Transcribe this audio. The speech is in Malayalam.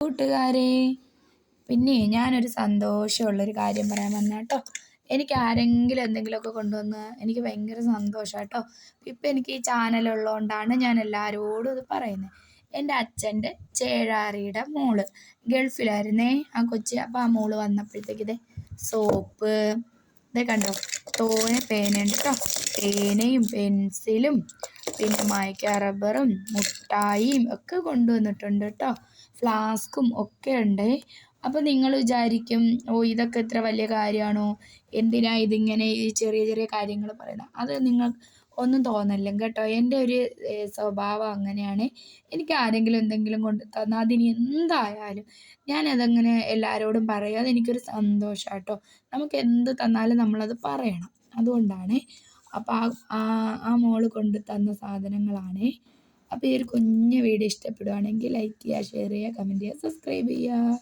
കൂട്ടുകാരെ. പിന്നെ ഞാനൊരു സന്തോഷമുള്ളൊരു കാര്യം പറയാൻ വന്ന കേട്ടോ. എനിക്ക് ആരെങ്കിലും എന്തെങ്കിലുമൊക്കെ കൊണ്ടുവന്ന് എനിക്ക് ഭയങ്കര സന്തോഷമാണ് കേട്ടോ. ഇപ്പം എനിക്ക് ഈ ചാനലുള്ളതുകൊണ്ടാണ് ഞാൻ എല്ലാവരോടും ഇത് പറയുന്നത് എന്റെ അച്ഛന്റെ ചേഴാറിയുടെ മോൾ. ഗൾഫിലായിരുന്നേ ആ കൊച്ചി. അപ്പം ആ മോൾ വന്നപ്പോഴത്തേക്ക് ഇതേ സോപ്പ് ഇതേ കണ്ടോ? തോനെ പേനയുണ്ട് കേട്ടോ. പേനയും പെൻസിലും പിന്നെ മയക്ക റബ്ബറും മുട്ടായിയും ഒക്കെ കൊണ്ടുവന്നിട്ടുണ്ട് കേട്ടോ ഫ്ലാസ്കും ഒക്കെ ഉണ്ട്. അപ്പോൾ നിങ്ങൾ വിചാരിക്കും ഓ ഇതൊക്കെ ഇത്ര വലിയ കാര്യമാണോ? എന്തിനാ ഇതിങ്ങനെ ഈ ചെറിയ ചെറിയ കാര്യങ്ങൾ പറയുന്നത്? അത് നിങ്ങൾ ഒന്നും തോന്നല്ല കേട്ടോ. എന്റെ ഒരു സ്വഭാവം അങ്ങനെയാണ്. എനിക്ക് ആരെങ്കിലും എന്തെങ്കിലും കൊണ്ട് തന്നാൽ അതിന് എന്തായാലും ഞാനതങ്ങനെ എല്ലാവരോടും പറയും. അതെനിക്കൊരു സന്തോഷമാണ് കേട്ടോ നമുക്ക് എന്ത് തന്നാലും നമ്മളത് പറയണം. അതുകൊണ്ടാണ് അപ്പോൾ ആ ആ മോൾ കൊണ്ട് തന്ന സാധനങ്ങളാണ്. അപ്പോൾ ഈ ഒരു കുഞ്ഞു വീഡിയോ ഇഷ്ടപ്പെടുവാണെങ്കിൽ ലൈക്ക് ചെയ്യുക ഷെയർ ചെയ്യുക കമന്റ് ചെയ്യുക സബ്സ്ക്രൈബ് ചെയ്യുക.